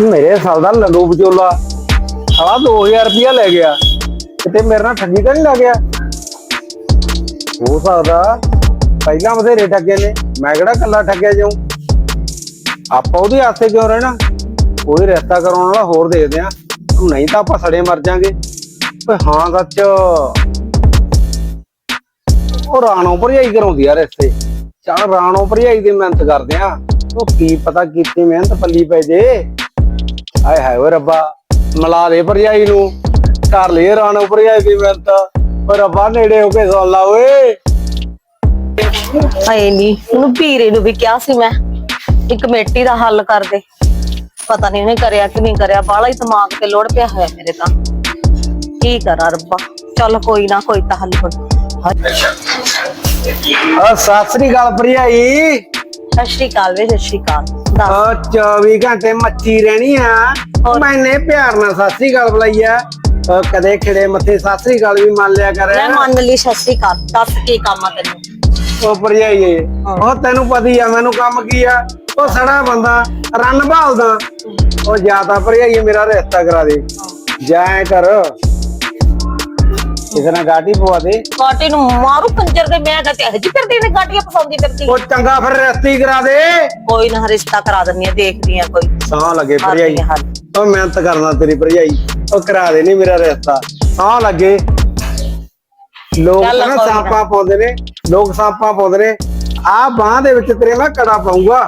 ਮੇਰੇ ਸਾਲ ਦਾ ਲੰਡੂ ਵਿਚੋਲਾ। ਸਾਲਾ 2000 ਰੁਪਇਆ ਲੈ ਗਿਆ। ਕਿਤੇ ਮੇਰੇ ਨਾਲ ਠੱਗੀ ਤਾਂ ਨਹੀਂ ਲੱਗ ਗਿਆ? ਹੋ ਸਕਦਾ ਪਹਿਲਾਂ ਬਥੇਰੇ ਠੱਗੇ ਨੇ, ਮੈਂ ਕਿਹੜਾ ਕੱਲਾ ਠੱਗਿਆ ਜਾਉਂ? ਆਪਾਂ ਉਹਦੇ ਆਸੇ ਕਿਉਂ ਰਹਿਣਾ? ਕੋਈ ਰਿਸ਼ਤਾ ਕਰਾਉਣ ਵਾਲਾ ਹੋਰ ਦੇਖਦੇ ਆ ਨਹੀਂ ਤਾਂ ਆਪਾਂ ਸੜੇ ਮਰ ਜਾਾਂਗੇ। ਓਏ ਹਾਂ ਸੱਚ। ਉਹ ਰਾਣੋ ਭਰਜਾਈ ਕਰਾਉਂਦੀ ਆ ਰਿਸ਼ਤੇ। ਚੱਲ ਰਾਣੋ ਭਰਜਾਈ ਦੀ ਮਿਹਨਤ ਕਰਦੇ ਆ। ਉਹ ਕੀ ਪਤਾ ਕੀਤੀ ਮਿਹਨਤ ਪੱਲੀ ਪੈ ਜੇ। ਹਾਏ ਹਾਏ ਓਏ ਰੱਬਾ ਮਿਲਾ ਦੇ ਭਰਜਾਈ ਨੂੰ। ਕਰ ਲਈ ਰਾਣੋ ਭਰਜਾਈ ਦੀ ਮਿਹਨਤ। ਓ ਰੱਬਾ ਨੇੜੇ ਹੋ ਕੇ ਸੁਣ ਲਾ ਓਏ। ਹਾਏ ਨਹੀਂ ਉਹਨੂੰ ਵੀਰੇ ਨੂੰ ਵੀ ਕਿਹਾ ਸੀ ਮੈਂ। ਇੱਕ ਕਮੇਟੀ ਦਾ ਹੱਲ ਕਰ ਦੇ। ਪਤਾ ਨਹੀਂ ਉਹਨੇ ਕਰਿਆ ਕਿ ਨਹੀਂ ਕਰਿਆ ਬਾਹਲਾ ਹੀ ਦਿਮਾਗ ਤੇ ਲੋੜ ਪਿਆ ਹੋਇਆ ਮੇਰੇ ਤਾਂ। ਕੀ ਕਰਾਂ ਰੱਬਾ ਚੱਲ ਕੋਈ ਨਾ ਕੋਈ ਤਾਂ ਹੱਲ ਕਰ ਆ ਸਤਿ ਸ੍ਰੀ ਅਕਾਲ ਭਰਜਾਈ। ਸਤਿ ਸ਼੍ਰੀ ਅਕਾਲ ਵੇ ਸਤਿ ਸ਼੍ਰੀ ਅਕਾਲ। ਦੱਸ। ਆ 24 ਘੰਟੇ ਮੱਚੀ ਰਹਿਣੀ ਆ। ਹੋਰ? ਮੈਨੇ ਪਿਆਰ ਨਾਲ ਸ੍ਰੀ ਅਕਾਲ ਬੁਲਾਈ ਆ। ਕਦੇ ਖਿੜੇ ਮੱਥੇ ਸਤਿ ਸ੍ਰੀ ਅਕਾਲ ਵੀ ਮੰਨ ਲਿਆ ਕਰ ਮੈਂ ਮੰਨ ਲਈ ਸਤਿ ਸ਼੍ਰੀ ਅਕਾਲ। ਦੱਸ ਕੀ ਕੰਮ ਆ ਤੈਨੂੰ? ਉਹ ਭਰਜਾਈਏ ਉਹ ਤੈਨੂੰ ਪਤਾ ਹੀ ਆ ਮੈਨੂੰ ਕੰਮ ਕੀ ਆ? ਉਹ ਸੜਾ ਬੰਦਾ ਰੰਨ ਭਾਲਦਾ। ਉਹ ਜਾਂ ਤਾਂ ਭਰਜਾਈਏ ਮੇਰਾ ਰਿਸ਼ਤਾ ਕਰਾ ਦੇ। ਜਾਂ ਐਂ ਕਰ। ਕਿਸੇ ਨਾਲ ਗਾਟੀ ਪਵਾ ਦੇ। ਕਾਟੀ ਨੂੰ ਮਾਰੂ ਪੰਜਰ ਦੇ ਮੈਂ ਕਹਤੇ ਹਜੀ ਫਿਰਦੀ ਨੇ ਗਾਟੀਆਂ ਪਸਾਉਂਦੀ ਫਿਰਦੀ। ਉਹ ਚੰਗਾ ਫਿਰ ਰਿਸ਼ਤਾ ਕਰਾ ਦੇ। ਕੋਈ ਨਾ ਰਿਸ਼ਤਾ ਕਰਾ ਦਿੰਨੀ ਆ ਦੇਖਦੀ ਆ ਕੋਈ। ਸਾਹ ਲੱਗੇ ਕਰਦੀ ਭਰਜਾਈ। ਉਹ ਮਿਹਨਤ ਕਰਨਾ ਤੇਰੀ ਭਰਜਾਈ। ਉਹ ਕਰਾ ਦੇ ਨਹੀਂ ਮੇਰਾ ਰਿਸ਼ਤਾ। ਸਾਹ ਲੱਗੇ। ਲੋਕ ਨਾ। ਸਾਂਪਾਂ ਪਾਉਂਦੇ ਨੇ। ਲੋਕ ਸਾਂਪਾਂ ਪਾਉਂਦੇ ਨੇ। ਆ ਬਾਹ ਦੇ ਵਿੱਚ ਤੇਰੇ ਮੈਂ ਕੜਾ ਪਾਉਂਗਾ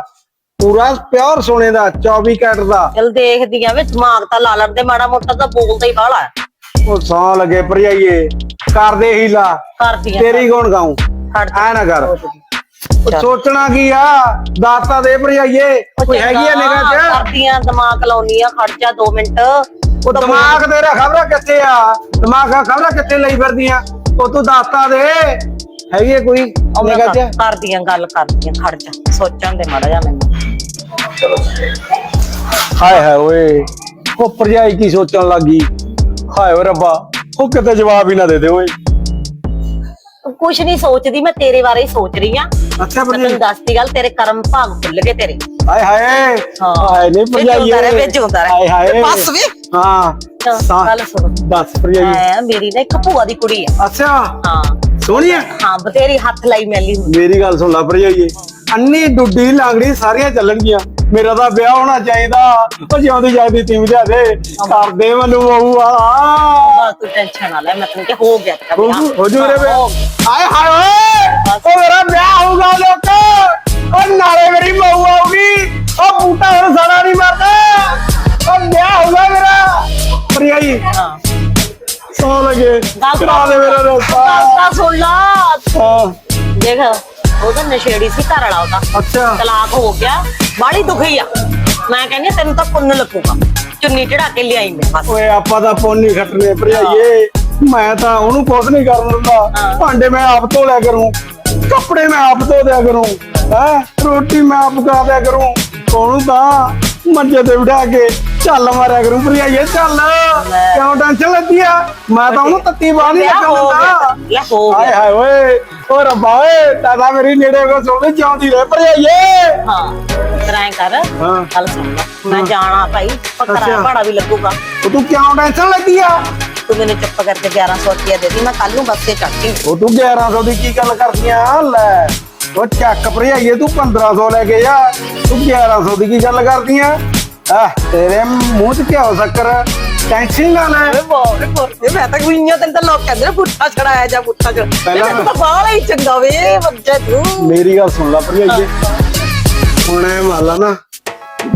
ਪੂਰਾ ਪਿਓਰ ਸੋਨੇ ਦਾ 24 ਕੈਰਟ ਦਾ। ਚਲ ਦੇਖਦੀ ਆ ਵੇ ਦਿਮਾਗ ਤਾਂ ਲਾ ਲੜਦੇ ਮਾੜਾ ਮੋਟਾ ਤਾਂ ਬੋਲਦਾ ਹੀ ਬਾਹਲਾ ਉਹ ਸਾਹ ਲੱਗੇ ਭਰਜਾਈਏ ਕਰਦੇ ਹੀਲਾ ਕਰਦੀ ਆ। ਤੇਰੀ ਗੁਣ ਗਾਉਂ ਖੜ ਜਾ। ਐ ਨਾ ਕਰ। ਉਹ। ਸੋਚਣਾ ਕੀ ਆ? ਦਾਤਾ ਦੇ ਭਰਜਾਈਏ। ਕੋਈ ਹੈਗੀ ਆ ਨਿਗਾਹ ਚ? ਕਰਦੀਆਂ ਦਿਮਾਗ ਲਾਉਣੀ ਆ ਖੜ ਜਾ 2 ਮਿੰਟ। ਉਹ ਦਿਮਾਗ ਤੇਰਾ ਖਬਰਾਂ ਕਿੱਥੇ ਆ? ਦਿਮਾਗ ਖਬਰਾਂ ਕਿੱਥੇ ਲਈ ਫਿਰਦੀਆਂ? ਉਹ ਤੂੰ ਦੱਸਤਾ ਦੇ। ਹੈਗੀ ਆ ਕੋਈ ਨਿਗਾਹ ਚ? ਕਰਦੀਆਂ ਗੱਲ ਕਰਦੀਆਂ ਖੜ ਜਾ। ਸੋਚਣ ਦੇ ਮਾੜਾ ਜਾ ਮੈਨੂੰ। ਹਾਏ ਹਾਏ ਓਏ ਉਹ ਭਰਜਾਈ ਕੀ ਸੋਚਣ ਲੱਗੀ ਹਾਏ ਓ ਰੱਬਾ ਉਹ ਕਿਤੇ ਜਵਾਬ ਹੀ ਨਾ ਦੇ ਦੇ ਓਏ। ਕੁਛ ਨਹੀਂ ਸੋਚਦੀ ਮੈਂ ਤੇਰੇ ਬਾਰੇ ਹੀ ਸੋਚ ਰਹੀ ਆ। ਅੱਛਾ ਮੈਂ ਤੈਨੂੰ ਦੱਸਦੀ ਗੱਲ ਤੇਰੇ ਕਰਮ ਭਾਗ ਖੁੱਲ ਗਏ ਤੇਰੇ। ਹਾਏ ਹਾਏ ਹਾਂ। ਹਾਏ ਨਹੀਂ ਭਰਜਾਈ ਰਹੇ, ਵਿੱਚ ਹੁੰਦਾ ਰਹੇ। ਹਾਏ ਹਾਏ। ਬਸ ਵੇ। ਹਾਂ। ਸਾ- ਗੱਲ ਸੁਣ। ਦੱਸ ਭਰਜਾਈ। ਐ ਮੇਰੀ ਨਾ ਇੱਕ ਭੂਆ ਦੀ ਕੁੜੀ ਆ। ਅੱਛਾ। ਹਾਂ। ਸੋਹਣੀ ਆ? ਹਾਂ ਬਤੇਰੀ ਹੱਥ ਲਾਈ ਮੈਲੀ ਹੁੰਦੀ ਮੇਰੀ ਗੱਲ ਸੁਣ ਲੈ ਭਰਜਾਈਏ। ਅੰਨੀ ਡੁੱਡੀ ਲਾਂਗੜੀ ਸਾਰੀਆਂ ਚੱਲਣਗੀਆਂ। ਮੇਰਾ ਤਾਂ ਵਿਆਹ ਹੋਣਾ ਚਾਹੀਦਾ। ਉਹ ਜਿਉਂਦੀ ਜਾਂਦੀ ਤੀਮ ਜਾ ਦੇ। ਕਰਦੇ ਮੈਨੂੰ ਬਹੂ ਵਾਲਾ। ਬਸ ਤੂੰ ਟੈਨਸ਼ਨ ਨਾ ਲੈ ਮੈਂ ਤੈਨੂੰ ਕਿ ਹੋ ਗਿਆ ਤੇਰਾ ਹੋ ਵਿਆਹ। ਜੂ- ਹੋ ਜੂ ਰੇ ਵੇ ਹੋ ਗਿਆ। ਆਏ ਹਾਏ ਓਏ! ਉਹ ਮੇਰਾ ਵਿਆਹ ਹੋਊਗਾ ਲੋਕ। ਉਹ ਨਾਲੇ ਮੇਰੀ ਬਹੂ ਆਊਗੀ। ਉਹ ਬੂਟਾ ਹੁਣ ਸਾੜਾ ਨਹੀਂ ਮਰਦਾ। ਉਹ ਵਿਆਹ ਹੋਊਗਾ ਮੇਰਾ। ਪ੍ਰਿਆਈ ਹਾਂ। ਸੌ ਲਗੇ। ਗੱਲ ਕਰਾ ਦੇ ਮੇਰਾ ਗੱਲ ਰਸਤਾ ਤਾਂ ਸੁਣ ਲਾ। ਹਾਂ। ਦੇਖ। ਉਹਦਾ ਨਸ਼ੇੜੀ ਸੀ ਘਰ ਵਾਲਾ ਉਹਦਾ। ਅੱਛਾ। ਤਲਾਕ ਹੋ ਗਿਆ। ਬਾੜੀ ਦੁਖੀ ਆ। ਮੈਂ ਕਹਿੰਦੀ ਹਾਂ, ਤੈਨੂੰ ਤਾਂ ਪੁੰਨ ਲੱਗੂਗਾ। ਚੁੰਨੀ ਚੜਾ ਕੇ ਲਿਆਈ ਮੈਂ ਬਸ ਓਏ ਆਪਾਂ ਤਾਂ ਪੁੰਨ ਨਹੀਂ ਖੱਟਨੇ ਭਰਜਾਈਏ ਮੈਂ ਤਾਂ ਉਹਨੂੰ ਕੁਛ ਨਹੀਂ ਕਰਨ ਦਿੰਦਾ। ਹਾਂ। ਭਾਂਡੇ ਮੈਂ ਆਪ ਧੋ ਲਿਆ ਕਰੂੰ। ਕੱਪੜੇ ਮੈਂ ਆਪ ਧੋ ਦਿਆ ਕਰੂੰ। ਹੈ? ਰੋਟੀ ਮੈਂ ਆਪ ਖਾ ਦਿਆ ਕਰੂੰ। ਉਹਨੂੰ ਤਾਂ ਮੰਜੇ ਤੇ ਬਿਠਾ ਕੇ। ਚੱਲ ਮਾਰਿਆ ਕਰੂੰ ਭਰਜਾਈਏ ਚੱਲ। ਕਿਉਂ ਟੈਨਸ਼ਨ ਲੈਂਦੀ ਆ? ਮੈਂ ਤਾਂ ਉਹਨੂੰ ਤੱਤੀ ਬਾਹ ਨਹੀਂ ਦਿੰਦਾ ਲੈ ਹੋ ਹਾਏ ਗਿਆ। ਹਾਏ ਓਏ ਓ ਰੱਬਾ ਓਏ ਦਾਦਾ ਮੇਰੀ ਨੇੜੇ ਕੋ ਸੋਹਣੀ ਜਿਉਂਦੀ ਰਹਿ ਭਰਜਾਈਏ। ਹਾਂ ਕਰਾਏ ਕਰ ਹਾਂ। ਗੱਲ ਸੁਣ ਮੈਂ ਜਾਣਾ ਭਾਈ ਅੱਛਾ। ਭਾੜਾ ਵੀ ਲੱਗੂਗਾ। ਤੂੰ ਕਿਉਂ ਟੈਨਸ਼ਨ ਲੈਂਦੀ ਆ? ਤੂੰ ਮੈਨੂੰ ਚੁੱਪ ਕਰਕੇ 1100 ਰੁਪਇਆ ਦੇ ਦੀ ਮੈਂ ਕੱਲ ਨੂੰ ਬੱਸੇ ਚੜ੍ਹਦੀ ਉਹ ਤੂੰ 1100 ਦੀ ਕੀ ਗੱਲ ਕਰਦੀਆਂ ਲੈ ਉਹ ਚੱਕ ਭਰਜਾਈਏ ਤੂੰ 1500 ਲੈ ਕੇ ਜਾ ਤੂੰ 1100 ਦੀ ਕੀ ਗੱਲ ਕਰਦੀਆਂ ਆ? ਤੇਰੇ ਮੂੰਹ 'ਚ ਕਿਉਂ ਸ਼ੱਕਰ ਟੈਨਸ਼ਨ ਨਾ ਲੈ। ਬੋਲੇ ਬੋਲੇ ਮੈਂ ਤਾਂ ਗੁਈਆਂ ਤੈਨੂੰ ਤਾਂ ਲੋਕ ਕਹਿੰਦੇ ਨੇ ਪੁੱਠਾ ਛੜਾਇਆ ਜਾਂ ਪੁੱਠਾ ਛੜ। ਪਹਿਲਾਂ ਤਾਂ ਬਾਹਲਾ ਹੀ ਚੰਗਾ ਵੇ ਬੱਚਾ ਤੂੰ। ਮੇਰੀ ਗੱਲ ਸੁਣ ਲੈ ਭਰਜਾਈਏ ਹੁਣ ਐ ਮੰਨ ਲਾ ਨਾ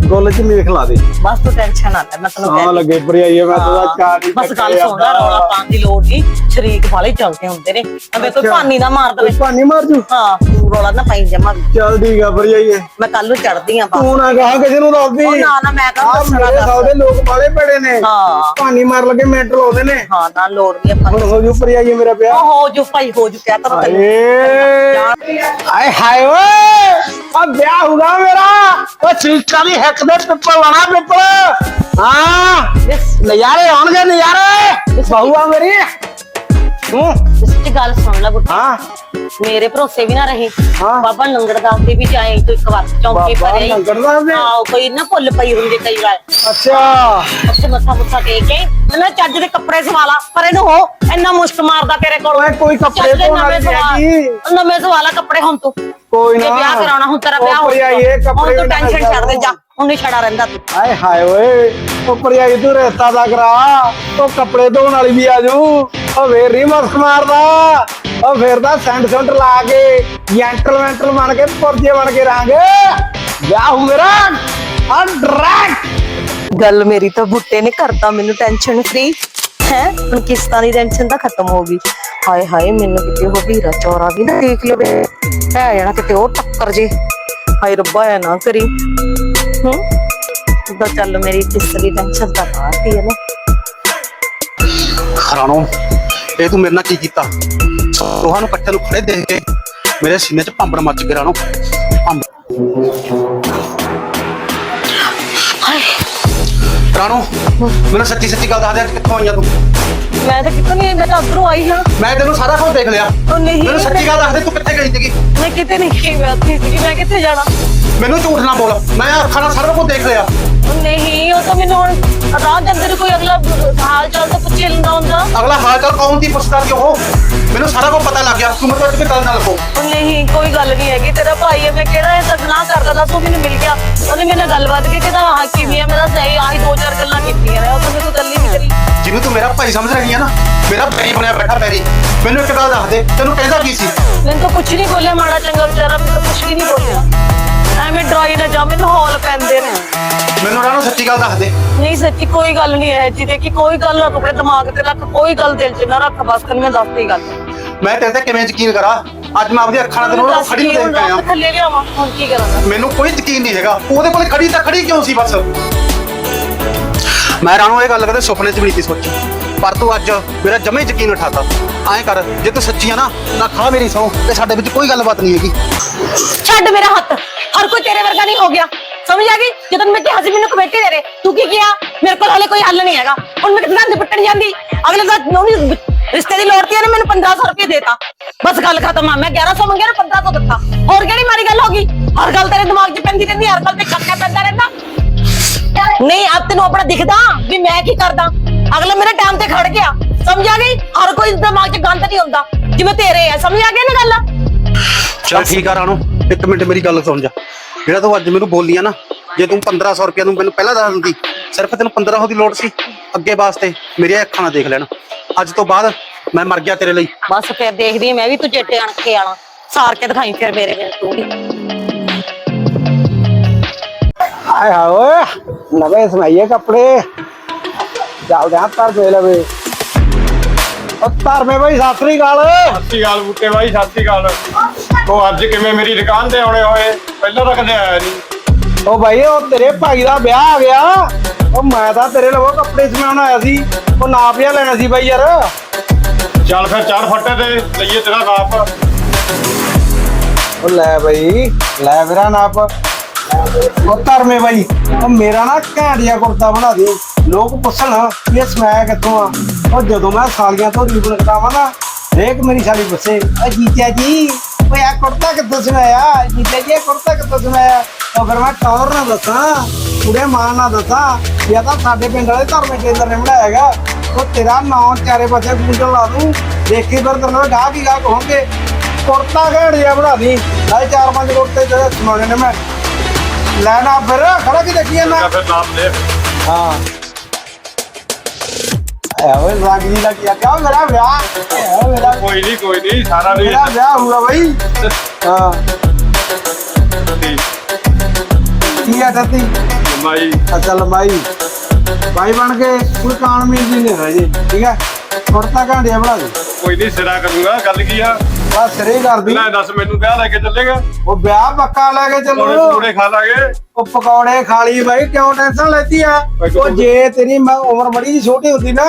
ਗੁੱਲ 'ਚ ਮੇਖ ਲਾ ਦੇ। ਬਸ ਤੂੰ ਟੈਨਸ਼ਨ ਨਾ ਲੈ ਮੈਂ ਤੈਨੂੰ ਸਾਹ ਕਹਿੰਦੀ ਲੱਗੇ ਮੈਂ ਤਾਂ ਚਾਹ ਨਹੀਂ ਬਸ ਗੱਲ ਸੁਣ ਲੈ ਰੌਲਾ ਪਾਉਣ ਦੀ ਲੋੜ ਨਹੀਂ ਸ਼ਰੀਕ ਵਾਲੇ ਚੱਲਦੇ ਹੁੰਦੇ ਨੇ। ਅਬੇ ਕੋਈ। ਭਾਨੀ ਨਾ ਮਾਰ ਦੇਵੇ। ਪਾਣੀ ਮਾਰ ਜੂ? ਹਾਂ ਤੂੰ ਰੌਲਾ ਨਾ ਪਾਈ ਜਮਾ ਚੱਲ ਠੀਕ ਆ ਮੈਂ ਕੱਲ ਨੂੰ ਚੜਦੀ ਆ ਤੂੰ ਨਾ ਕਹਾ ਕਿਸੇ ਨੂੰ ਦੱਸਦੀ ਉਹ ਨਾ ਨਾ ਮੈਂ ਕਹਾਂ ਦੱਸਣਾ ਮੇਰੇ ਦੱਸ। ਸਾਲ ਦੇ ਲੋਕ ਬਾਲੇ ਪੜੇ ਨੇ। ਹਾਂ। ਪਾਣੀ ਮਾਰ ਲੱਗੇ ਮੈਂਟਲ ਆਉਂਦੇ ਨੇ। ਹਾਂ ਨਾ ਲੋੜ ਨਹੀਂ ਆਪਾਂ ਹੋ ਜੂ ਭਰਜਾਈਏ ਮੇਰਾ ਉਹ ਹੋ ਜੂ ਭਾਈ ਹੋ ਜੂ ਕਹਿ ਤਾ ਆਏ ਹਾਏ ਓਏ। ਆ ਵਿਆਹ ਹੋਗਾ ਮੇਰਾ। ਉਹ ਚੀਕਾਂ ਦੀ ਹੱਕ ਦੇ ਪਿੱਪਲ ਲਾਣਾ ਪਿੱਪਲ ਹਾਂ ਇਸ ਨਜ਼ਾਰੇ ਆਉਣਗੇ ਨਜ਼ਾਰੇ ਬਹੂ ਆ ਮੇਰੀ ਹੂੰ ਇਸ ਦੀ ਗੱਲ ਸੁਣ ਲੈ ਬੁੱਢਾ ਹਾਂ ਮੇਰੇ ਭਰੋਸੇ ਵੀ ਨਾ ਰਹੀ ਹਾਂ। ਬਾਬਾ ਲੰਗੜ ਦਾਸ ਦੇ ਵੀ ਜਾਏ ਤੂੰ ਇੱਕ ਵਾਰ ਚੌਂਕੀ ਬਾਬਾ ਭਰੇ ਲੰਗੜ ਦਾਸ ਦੇ? ਆਓ ਕੋਈ ਨਾ ਭੁੱਲ ਪਈ ਹੁੰਦੀ ਕਈ ਵਾਰ ਅੱਛਾ ਉੱਥੇ ਮੱਥਾ ਮੁੱਥਾ ਟੇਕ ਕੇ ਮੈਂ ਚੱਜ ਦੇ ਕੱਪੜੇ ਸਵਾਲਾ ਪਰ ਇਹਨੂੰ ਹੋ ਇੰਨਾ ਮੁਸ਼ਕ ਮਾਰਦਾ ਤੇਰੇ ਕੋਲ। ਓਏ ਕੋਈ ਕੱਪੜੇ ਚੱਜ ਦੇ ਧੋਣ ਵਾਲੀ ਨਵੇਂ ਨਹੀਂ ਹੈਗੀ। ਸਵਾ- ਨਵੇਂ ਸਵਾਲਾ ਕੱਪੜੇ ਹੁਣ ਤੂੰ। ਕੋਈ ਜੇ ਨਾ। ਵਿਆਹ ਕਰਾਉਣਾ ਹੁਣ ਤੇਰਾ ਉਹ ਵਿਆਹ ਹੋ ਭਰਜਾਈ, ਇਹ ਕੱਪੜੇ ਹੁਣ ਤੂੰ ਵੀ ਨਾ ਟੈਨਸ਼ਨ ਛੱਡ ਦੇ ਕਰੋ। ਜਾ। ਹੁਣ ਨਹੀਂ ਛੜਾ ਰਹਿੰਦਾ ਤੂੰ। ਹਾਏ ਹਾਏ ਓਏ ਉਹ ਭਰਜਾਈ ਤੂੰ ਰੇਤਾ ਦਾ ਕਰਾ। ਉਹ ਕੱਪੜੇ ਧੋਣ ਵਾਲੀ ਵੀ ਆਜੂ ਉਹ ਫੇਰ ਨਹੀਂ ਮਸਕ ਮਾਰਦਾ। ਉਹ ਫੇਰ ਦਾ ਸੈਂਟ ਸੈਂਟ ਲਾ ਕੇ ਜੈਂਟਲ ਵੈਂਟਲ ਬਣ ਕੇ ਪੁਰਜੇ ਬਣ ਕੇ ਰਹਾਂਗੇ। ਵਿਆਹ ਹੋ ਮੇਰਾ। ਆ ਡਰੈਕ ਗੱਲ ਮੇਰੀ ਤਾਂ ਬੁੱਟੇ ਨੇ ਕਰਤਾ, ਮੈਨੂੰ ਟੈਨਸ਼ਨ ਫ੍ਰੀ ਹੈ? ਹੁਣ ਕਿਸ਼ਤਾਂ ਦੀ ਟੈਨਸ਼ਨ ਤਾਂ ਖਤਮ ਹੋ ਗਈ। ਹਾਏ ਹਾਏ, ਮੈਨੂੰ ਕਿਤੇ ਉਹ ਵੀਰਾ ਚੌਰਾ ਵੀ ਨਾ ਦੇਖ ਲਵੇ। ਹੈ ਜਾਣਾ ਕਿਤੇ ਉਹ ਟੱਕਰ ਜੇ। ਹਾਏ ਰੱਬਾ, ਐ ਨਾ ਕਰੀ। ਹੂੰ? ਤਾਂ ਚੱਲ ਮੇਰੀ ਕਿਸ਼ਤ ਦੀ ਟੈਨਸ਼ਨ ਤਾਂ ਬਾਹਰਤੀ ਹੈ ਨਾ। ਰਾਣੋ, ਇਹ ਤੂੰ ਮੇਰੇ ਨਾਲ ਕੀ ਕੀਤਾ? ਤੁਹਾਨੂੰ ਇਕੱਠੇ ਨੂੰ ਖੜੇ ਦੇਖ ਕੇ ਮੇਰੇ ਸੀਨੇ 'ਚ ਭੰਬੜ ਮੱਚ ਗਿਆ, ਰਾਣੋ। ਭੰਬ ਮੈਨੂੰ ਸੱਚੀ ਸੱਚੀ ਗੱਲ ਦੱਸ ਦੇ ਅੱਜ ਕਿੱਥੋਂ ਆਈਆਂ ਤੂੰ? ਮੈਂ ਤਾਂ ਕਿਤੋਂ ਨਹੀਂ ਮੈਂ ਤਾਂ ਉਧਰੋਂ ਆਈ ਹਾਂ। ਮੈਂ ਤੈਨੂੰ ਸਾਰਾ ਕੁਝ ਦੇਖ ਲਿਆ। ਉਹ ਨਹੀਂ ਮੈਨੂੰ ਸੱਚੀ ਗੱਲ ਦੱਸ ਦੇ ਤੂੰ ਕਿੱਥੇ ਗਈ ਸੀਗੀ? ਮੈਂ ਕਿਤੇ ਨਹੀਂ ਗਈ ਮੈਂ ਉੱਥੇ ਸੀ ਮੈਂ ਕਿੱਥੇ ਜਾਣਾ? ਮੈਨੂੰ ਝੂਠ ਨਾ ਬੋਲ। ਮੈਂ ਅੱਖਾਂ ਨਾਲ ਸਾਰਾ ਕੁਝ ਦੇਖ ਲਿਆ। ਉਹ ਨਹੀਂ ਉਹ ਤਾਂ ਮੈਨੂੰ ਹੁਣ ਰਾਹ ਦੇ ਅੰਦਰ ਕੋਈ ਅਗਲਾ ਹਾਲ ਚਾਲ ਤਾਂ ਪੁੱਛੇ ਲੈਂਦਾ ਹੁੰਦਾ। ਅਗਲਾ ਹਾਲ ਚਾਲ ਕੌਣ ਦੀ ਪੁੱਛਦਾ ਕਿ ਉਹ? ਮੈਨੂੰ ਸਾਰਾ ਕੁਝ ਪਤਾ ਲੱਗ ਗਿਆ। ਤੂੰ ਮੈਨੂੰ ਅੱਜ ਵੀ ਗੱਲ ਨਾ ਲਗੋ ਉਹ ਨਹੀਂ ਕੋਈ ਗੱਲ ਨਹੀਂ ਹੈਗੀ। ਤੇਰਾ ਭਾਈ ਹੈ ਮੈਂ ਕਿਹੜਾ ਇਹ ਗੁਨਾਹ ਕਰਦਾ ਤੂੰ ਮੈਨੂੰ ਮਿਲ ਗਿਆ। ਉਹਨੇ ਮੇਰੇ ਨਾਲ ਗੱਲਬਾਤ ਕੀਤੀ ਤਾਂ ਹਾਂ ਕਿਵੇਂ ਹੈ ਮੇਰਾ ਜਿਹਨੂੰ ਤੂੰ ਮੇਰਾ ਭਾਈ ਸਮਝ ਰਹੀ ਹੈ ਨਾ ਮੇਰਾ ਪੈਰੀ ਬਣਿਆ ਬੈਠਾ ਪੈਰੀ। ਮੈਨੂੰ ਇੱਕ ਗੱਲ ਦੱਸ ਦੇ ਤੈਨੂੰ ਕਹਿੰਦਾ ਕੀ ਸੀ? ਮੈਨੂੰ ਤਾਂ ਕੁਝ ਨਹੀਂ ਬੋਲਿਆ ਮਾੜਾ ਚੰਗਾ ਵਿਚਾਰਾ ਮੈਨੂੰ ਤਾਂ ਕੁਝ ਵੀ ਨਹੀਂ ਬੋਲਿਆ। ਐਵੇਂ ਡਰਾਈ ਨਾ ਜਾ ਮੈਨੂੰ ਹੌਲ ਪੈਂਦੇ ਨੇ। ਮੈਨੂੰ ਰਾਣੋ ਸੱਚੀ ਗੱਲ ਦੱਸ ਦੇ। ਨਹੀਂ ਸੱਚੀ ਕੋਈ ਗੱਲ ਨਹੀਂ ਹੈ ਜਿਹਦੇ ਕਿ ਕੋਈ ਗੱਲ ਨਾ ਤੂੰ ਆਪਣੇ ਦਿਮਾਗ ਤੇ ਰੱਖ ਕੋਈ ਗੱਲ ਦਿਲ 'ਚ ਨਾ ਰੱਖ ਬਸ ਕਰ ਮੈਂ ਦੱਸਦੀ ਗੱਲ। ਮੈਂ ਤੇਰੇ ਤੇ ਕਿਵੇਂ ਯਕੀਨ ਕਰਾਂ? ਅੱਜ ਮੈਂ ਆਪਣੀ ਅੱਖਾਂ ਨਾਲ ਤੈਨੂੰ ਖੜੀ ਦੇਖ ਕੇ ਆਇਆ। ਥੱਲੇ ਲਿਆਵਾਂ ਹੁਣ ਕੀ ਕਰਾਂਗਾ ਮੈਨੂੰ ਕੋਈ ਯਕੀਨ ਨਹੀਂ ਹੈਗਾ ਉਹਦੇ ਕੋਲ ਖੜੀ ਤਾਂ ਖੜੀ ਕਿਉਂ ਸੀ ਬਸ? ਮੈਂ ਰਾਣੋ ਇਹ ਗੱਲ ਕਦੇ ਸੁਪਨੇ 'ਚ ਵੀ ਨਹੀਂ ਸੀ ਸੋਚੀ। ਪਰ ਤੂੰ ਅੱਜ ਮੇਰਾ ਜਮੇ ਯਕੀਨ ਉਠਾਤਾ। ਐਂ ਕਰ, ਜੇ ਤੂੰ ਸੱਚੀ ਆ ਨਾ ਨਾ ਖਾ ਮੇਰੀ ਸਹੁੰ, ਤੇ ਸਾਡੇ ਵਿੱਚ ਕੋਈ ਗੱਲਬਾਤ ਨਹੀਂ ਹੈਗੀ। ਛੱਡ ਮੇਰਾ ਹੱਥ। ਹਰ ਕੋਈ ਤੇਰੇ ਵਰਗਾ ਨਹੀਂ ਹੋ ਗਿਆ। ਸਮਝ ਆ ਗਈ? ਜਦੋਂ ਮੈਂ ਕਿਹਾ ਸੀ ਮੈਨੂੰ ਕਮੇਟੀ ਦੇ ਦੇ, ਤੂੰ ਕੀ ਕਿਹਾ? ਮੇਰੇ ਕੋਲ ਹਲੇ ਕੋਈ ਹੱਲ ਨਹੀਂ ਹੈਗਾ। ਹੁਣ ਮੈਂ ਕਿੱਦਾਂ ਨਿਪਟਣ ਜਾਂਦੀ। ਅਗਲੇ ਦਾ ਨੌਵੀਂ ਰਿਸ਼ਤੇ ਦੀ ਲੋੜ ਤੀ ਇਹਨੇ ਮੈਨੂੰ 1500 ਰੁਪਏ ਦੇਤਾ। ਬਸ ਗੱਲ ਖਤਮ ਆ, ਮੈਂ 1100 ਮੰਗਿਆ ਨਾ 1500 ਦਿੱਤਾ। ਹੋਰ ਕਿਹੜੀ ਮਾਰੀ ਗੱਲ ਹੋ ਗਈ? ਹਰ ਗੱਲ ਤੇਰੇ ਦਿਮਾਗ 'ਚ ਪੈਂਦੀ ਰਹਿੰਦੀ, ਹਰ ਗੱਲ ਤੇ ਖਰਚਾ ਪੈਂਦਾ ਰਹਿੰਦਾ। ਨਹੀਂ ਆਪ ਤੈਨੂੰ ਆਪਣਾ ਦਿਖਦਾ ਵੀ ਮੈਂ ਕੀ ਕਰਦਾ। ਅਗਲਾ ਮੇਰੇ ਟਾਈਮ ਤੇ ਖੜ ਗਿਆ। ਸਮਝ ਆ ਗਈ? ਹਰ ਕੋਈ ਦਿਮਾਗ 'ਚ ਗੰਦ ਨਹੀਂ ਹੁੰਦਾ ਜਿਵੇਂ ਤੇਰੇ ਆ। ਸਮਝ ਆ ਗਈ ਨਾ ਗੱਲ? ਚਲ ਠੀਕ ਆ ਰਾਣੋ। ਇੱਕ ਮਿੰਟ ਮੇਰੀ ਗੱਲ ਸੁਣ ਜਾ। ਜਿਹੜਾ ਤੂੰ ਅੱਜ ਮੈਨੂੰ ਬੋਲੀ ਆ ਨਾ ਜੇ ਤੂੰ 1500 ਰੁਪਏ ਨੂੰ ਮੈਨੂੰ ਪਹਿਲਾਂ ਦੱਸ ਦਿੰਦੀ ਸਿਰਫ ਤੈਨੂੰ 1500 ਦੀ ਲੋੜ ਸੀ ਅੱਗੇ ਵਾਸਤੇ ਮੇਰੀਆਂ ਅੱਖਾਂ ਨਾਲ ਦੇਖ ਲੈਣਾ। ਅੱਜ ਤੋਂ ਬਾਅਦ ਮੈਂ ਮਰ ਗਿਆ ਤੇਰੇ ਲਈ। ਬਸ ਫਿਰ ਦੇਖਦੀ ਮੈਂ ਵੀ ਤੂੰ ਚੇਟੇ ਅਣ ਕੇ ਆਣਾ। ਸਾਰ ਕੇ ਦਿਖਾਈ ਫਿਰ ਮੇਰੇ ਤੂੰ ਵੀ ਹਾਏ ਹਾਏ ਓਏ ਨਵੇਂ ਸਮਾਈਏ ਕੱਪੜੇ। ਚੱਲਦੇ ਆ ਤਰ ਦੇ ਲਵੇ। ਉਹ ਧਰਮੇ ਬਈ ਸਤਿ ਸ੍ਰੀ ਅਕਾਲ। ਸਤਿ ਸ਼੍ਰੀ ਅਕਾਲ ਬੂਟੇ ਬਾਈ ਸਤਿ ਸ਼੍ਰੀ ਅਕਾਲ। ਉਹ ਅੱਜ ਕਿਵੇਂ ਮੇਰੀ ਦੁਕਾਨ ਤੇ ਆਉਣੇ ਹੋਏ? ਪਹਿਲਾਂ ਤਾਂ ਕਦੇ ਆਇਆ ਨਹੀਂ। ਉਹ ਭਾਈ ਉਹ ਤੇਰੇ ਭਾਈ ਦਾ ਵਿਆਹ ਆ ਗਿਆ। ਉਹ ਮੈਂ ਤਾਂ ਤੇਰੇ ਲਵੋ ਕੱਪੜੇ ਸਮਾਉਣ ਆਇਆ ਸੀ। ਉਹ ਨਾਪ ਜਿਹਾ ਲੈਣਾ ਸੀ ਬਾਈ ਯਾਰ। ਚੱਲ ਫਿਰ ਚਾਰ ਫੱਟੇ ਤੇ ਲਈਏ ਤੇਰਾ ਨਾਪ। ਉਹ ਲੈ ਬਈ ਲੈ ਮੇਰਾ ਨਾਪ। ਉਹ ਧਰਮੇ ਬਾਈ ਉਹ ਮੇਰਾ ਨਾ ਘੈਂਟ ਜਿਹਾ ਕੁੜਤਾ ਬਣਾ ਦੇ ਲੋਕ ਪੁੱਛਣ ਵੀ ਇਹ ਸਮੈਕ ਕਿੱਥੋਂ ਆ ਉਹ ਜਦੋਂ ਮੈਂ ਸਾਲੀਆਂ ਤੋਂ ਰੀਬਨ ਕਟਾਵਾਂ ਨਾ ਦੇਖ ਮੇਰੀ ਸਾਲੀ ਪੁੱਛੇ ਓ ਜੀਜਾ ਜੀ ਓਏ ਆ ਕੁੜਤਾ ਕਿੱਥੋਂ ਸਮਾਇਆ ਜੀਜਾ ਜੀ ਇਹ ਕੁੜਤਾ ਕਿੱਥੋਂ ਸਮਾਇਆ ਉਹ ਫਿਰ ਮੈਂ ਟੌਰ ਨਾ ਦੱਸਾਂ ਕੁੜੇ ਮਾਂ ਨਾ ਦੱਸਾਂ ਇਹ ਤਾਂ ਸਾਡੇ ਪਿੰਡ ਵਾਲੇ ਧਰਮੇ ਕੇਂਦਰ ਨੇ ਬਣਾਇਆ ਹੈਗਾ ਉਹ ਤੇਰਾ ਨਾਂ ਚਾਰੇ ਪਾਸੇ ਗੂੰਜਣ ਲਾ ਦੂੰ ਦੇਖੀ ਫਿਰ ਤੇਰੇ ਨਾਲ ਗਾਹ ਕੀ ਗਾਹ ਹੋਣਗੇ ਕੁੜਤਾ ਘੈਂਟ ਜਿਹਾ ਬਣਾ ਦੀ ਨਾਲੇ ਚਾਰ ਪੰਜ ਕੁੜਤੇ ਜਿਹੜੇ ਸਮਾਉਣੇ ਨੇ ਮੈਂ ਲੈਣਾ ਫਿਰ ਖੜਾ ਕੀ ਦੇਖੀ ਜਾਂਦਾ? ਫਿਰ ਨਾਪ ਲੈ। ਹਾਂ। ਐ ਓਏ ਰਾਗਨੀ ਦਾ ਕੀ ਕਿਆ ਮੇਰਾ ਵਿਆਹ? ਐ ਮੇਰਾ ਕੋਈ ਨਹੀਂ ਕੋਈ ਨਹੀਂ ਸਾਰਾ ਨਹੀਂ ਮੇਰਾ ਵਿਆਹ ਹੋਊਗਾ ਬਈ। ਹਾਂ। ਕੀ ਆ ਤਤੀ ਮਾਈ ਅੱਛਾ ਲੰਬਾਈ। ਬਾਈ ਬਣ ਕੇ ਕੋਈ ਕਾਣ ਮੀਰ ਜੀ ਨਹੀਂ ਜੀ ਠੀਕ ਹੈ? ਕੁੜਤਾ ਘਾਂਡਿਆ ਬਣਾ ਦੇ। ਕੋਈ ਨਹੀਂ ਸਿਰਾ ਕਰੂੰਗਾ ਗੱਲ ਕੀ ਆ? ਬਸ ਸਿਰੇ ਹੀ ਕਰਦੀ ਲੈ ਦੱਸ ਮੈਨੂੰ ਕਿਆ ਲੈ ਕੇ ਚੱਲੇਗਾ? ਉਹ ਵਿਆਹ ਪੱਕਾ ਲੈ ਕੇ ਥੋੜੇ ਚੱਲੋ ਥੋੜੇ ਖਾ ਲਾਂਗੇ। ਉਹ ਪਕੌੜੇ ਖਾਲੀ ਬਾਈ ਕਿਉਂ ਟੈਨਸ਼ਨ ਲੈਤੀ ਆ? ਉਹ ਜੇ ਤੇਰੀ ਮੈਂ ਉਮਰ ਬੜੀ ਜਿਹੀ ਛੋਟੀ ਹੁੰਦੀ ਨਾ।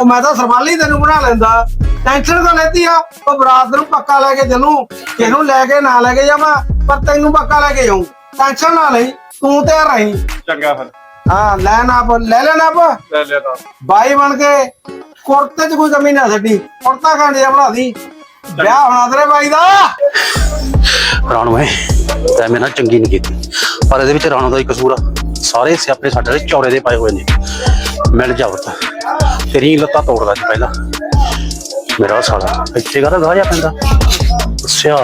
ਉਹ ਮੈਂ ਤਾਂ ਸਰਵਾਲੀ ਤੈਨੂੰ ਬਣਾ ਲੈਂਦਾ। ਟੈਨਸ਼ਨ ਤਾਂ ਲੈਤੀ ਆ? ਉਹ ਬਰਾਤ ਨੂੰ ਪੱਕਾ ਲੈ ਕੇ ਚੱਲੂ। ਕਿਹਨੂੰ ਲੈ ਕੇ ਨਾ ਲੈ ਕੇ ਜਾਵਾਂ ਪਰ ਤੈਨੂੰ ਪੱਕਾ ਲੈ ਕੇ ਜਾਊਂ। ਟੈਨਸ਼ਨ ਨਾ ਲਈ ਤੂੰ ਤੇ ਰਹੀਂ। ਚੰਗਾ ਫਿਰ। ਹਾਂ ਲੈ ਨਾ ਲੈ ਲੈ ਨਾ ਲੈ ਲੈ ਤਾਂ। ਬਾਈ ਬਣ ਕੇ ਕੁੜਤੇ 'ਚ ਕੋਈ ਕਮੀ ਨਾ ਛੱਡੀ। ਕੁੜਤਾ ਖਾਂਡਿਆ ਬਣਾ ਦੀ। ਵਿਆਹ ਹੋਣਾ ਤੇਰੇ ਬਾਈ ਦਾ। ਰਾਣੋ ਹੈ ਤੈ ਮੇਰੇ ਨਾਲ ਚੰਗੀ ਨਹੀਂ ਕੀਤੀ। ਪਰ ਇਹਦੇ ਵਿੱਚ ਰਾਣੋ ਦਾ ਹੀ ਕਸੂਰ ਆ। ਸਾਰੇ ਸਿਆਪੇ ਸਾਡੇ ਦੇ ਚੌਰੇ ਦੇ ਪਾਏ ਹੋਏ ਨੇ। ਮਿਲ ਜਾਵਤ ਤੇਰੀ ਲੱਤਾਂ ਤੋੜਦਾ ਸੀ ਪਹਿਲਾਂ। ਮੇਰਾ ਸਾਲਾ ਇੱਥੇ ਕਰਾ ਗਾਹ ਜਾ ਪੈਂਦਾ? ਅੱਛਾ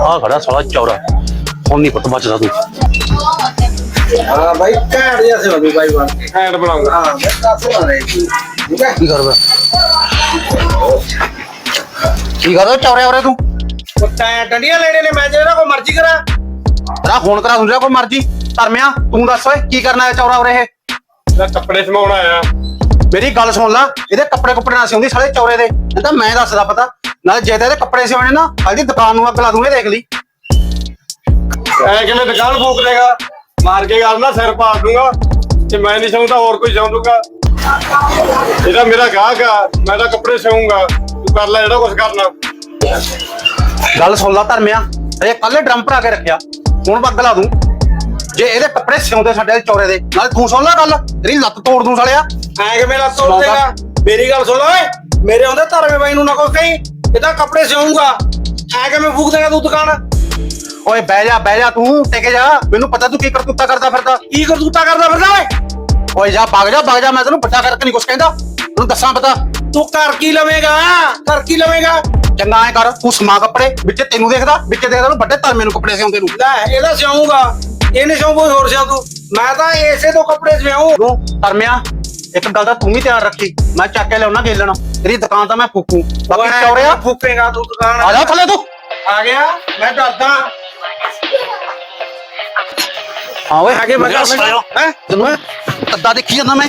ਆ ਖੜਾ ਸਾਲਾ ਚੌਰਾ ਹੁਣ ਨਹੀਂ ਪੁੱਤ ਬਚਦਾ ਤੂੰ। ਹਾਂ ਬਾਈ ਘੈਂਟ ਜਿਹਾ ਸੀ ਬਾਈ ਬਾਈ ਬਣ ਕੇ। ਹੈਂਡ ਬਣਾਉਂਗਾ ਹਾਂ ਮੈਂ ਦੱਸ ਰਹੀ ਠੀਕ ਹੈ? ਕੀ ਕਰਦਾ? ਕੀ ਕਰਦਾ ਚੌਰੇ ਔਰੇ ਤੂੰ? ਤੈਂ ਡੰਡੀਆਂ ਲੈਣੇ ਨੇ ਮੈਂ ਜਿਹੜਾ ਕੋ ਮਰਜ਼ੀ ਕਰਾਂ। ਤੇਰਾ ਫੋਨ ਕਰਾ ਦੂੰ ਜਿਹੜਾ ਕੋਈ ਮਰਜ਼ੀ। ਧਰਮਿਆ ਤੂੰ ਦੱਸ ਓਏ ਕੀ ਕਰਨਾ ਹੈ ਚੌਰਾ ਔਰੇ ਇਹ? ਇਹਦਾ ਕੱਪੜੇ ਸਮਾਉਣ ਆਇਆ। ਮੇਰੀ ਗੱਲ ਸੁਣ ਲੈ ਇਹਦੇ ਕੱਪੜੇ ਕੁੱਪੜੇ ਨਾ ਸਿਉਂਦੀ ਸਾਲੇ ਚੌਰੇ ਦੇ। ਇਹ ਤਾਂ ਮੈਂ ਦੱਸਦਾ ਪਤਾ। ਨਾਲ ਜੇ ਤਾਂ ਇਹਦੇ ਕੱਪੜੇ ਸਿਉਣੇ ਨਾ ਅੱਜ ਦੀ ਦੁਕਾਨ ਨੂੰ ਅੱਗ ਲਾ ਦੂੰਗੇ ਦੇਖ ਲਈ। ਐ ਕਿਵੇਂ ਦੁਕਾਨ ਫੂਕ ਦੇਗਾ? ਮਾਰ ਕੇ ਗੱਲ ਨਾ ਸਿਰ ਪਾੜ ਦੂੰਗਾ। ਤੇ ਮੈਂ ਨਹੀਂ ਚਾਹੁੰਦਾ ਹੋਰ ਕੋਈ ਚਾਹੁੰਦੂਗਾ ਇਹਦਾ ਮੇਰਾ ਗਾਹਕ ਆ ਮੈਂ ਤਾਂ ਕੱਪੜੇ ਸਿਉਂਗਾ। ਤੂੰ ਕਰ ਲੈ ਜਿਹੜਾ ਕੁਝ ਕਰਨਾ। ਗੱਲ ਸੁਣ ਲੈ ਧਰਮਿਆ ਇਹ ਕੱਲੇ ਡਰਮ ਭਰਾ ਕੇ ਰੱਖਿਆ। ਹੁਣ ਅੱਗ ਲਾ ਦੂੰ। ਜੇ ਇਹਦੇ ਕੱਪੜੇ ਸਿਉਂਦੇ ਸਾਡੇ ਚੌਰੇ ਦੇ ਨਾਲ ਤੂੰ ਸੁਣ ਲੈ ਗੱਲ ਤੇਰੀ ਲੱਤ ਤੋੜ ਦੂੰ ਸਾਲਿਆ। ਐ ਕਿਵੇਂ ਲੱਤ ਤੋੜ ਦੇਗਾ ਮੇਰੀ ਗੱਲ ਸੁਣ ਓਏ ਮੇਰੇ ਆਉਂਦੇ ਧਰਮੇ ਬਾਈ ਨੂੰ ਨਾ ਕੋਈ ਕਹੀਂ ਇਹਦਾ ਕੱਪੜੇ ਸਿਉਂਗਾ। ਐ ਕਿਵੇਂ ਫੂਕ ਦੇਗਾ ਤੂੰ ਦੁਕਾਨ? ਓਏ ਬਹਿ ਜਾ ਬਹਿ ਜਾ ਤੂੰ ਟਿਕ ਜਾ। ਮੈਨੂੰ ਪਤਾ ਤੂੰ ਕੀ ਕਰਤੂਤਾ ਕਰਦਾ ਫਿਰਦਾ। ਕੀ ਕਰਤੂਤਾ ਕਰਦਾ ਫਿਰਦਾ ਓਏ? ਓਏ ਜਾ ਭੱਗ ਜਾ ਭੱਗ ਜਾ ਮੈਂ ਤੈਨੂੰ ਬੱਚਾ ਕਰਕੇ ਨਹੀਂ ਕੁਛ ਕਹਿੰਦਾ। ਤੈਨੂੰ ਦੱਸਾਂ ਪਤਾ? ਤੂੰ ਕਰ ਕੀ ਲਵੇਂਗਾ? ਕਰ ਕੀ ਲਵੇਂਗਾ? ਚੰਗਾ ਐ ਕਰ ਤੂੰ ਸਮਾ ਕੱਪੜੇ ਵਿੱਚ ਤੈਨੂੰ ਦੇਖਦਾ ਵਿੱਚ ਦੇਖਦਾ ਨੂੰ ਵੱਡੇ ਧਰਮੇ ਨੂੰ ਕੱਪੜੇ ਸਿਉਂਦੇ ਨੂੰ। ਲੈ ਇਹਦਾ ਸਿਉਂਗਾ। ਇਹਨੇ ਸਿਉਂ ਕੋਈ ਹੋਰ ਸਿਉਂ ਤੂੰ ਮੈਂ ਤਾਂ ਇਸੇ ਤੋਂ ਕੱਪੜੇ ਸਿਉਂ ਤੂੰ ਧਰਮਿਆ ਇੱਕ ਗੱਲ ਦਾ ਤੂੰ ਵੀ ਧਿਆਨ ਰੱਖੀ। ਮੈਂ ਚੱਕ ਕੇ ਲਿਆਉਣਾ ਗੇਲਣਾ। ਤੇਰੀ ਦੁਕਾਨ ਤਾਂ ਮੈਂ ਫੂਕੂ। ਬਾਕੀ ਚੌਰਿਆ ਫੂਕੇਗਾ ਤੂੰ ਦੁਕਾਨ। ਆ ਜਾ ਥੱਲੇ ਤੂੰ। ਆ ਗਿਆ ਮੈਂ ਡਰਦਾ। ਹਾਂ ਓਏ ਅੱਗੇ ਮੈਂ ਕਰ ਲੈਂਦਾ। ਹੈ? ਤੈਨੂੰ ਮੈਂ ਅੱਦਾ ਦੇਖੀ ਜਾਂਦਾ ਮੈਂ।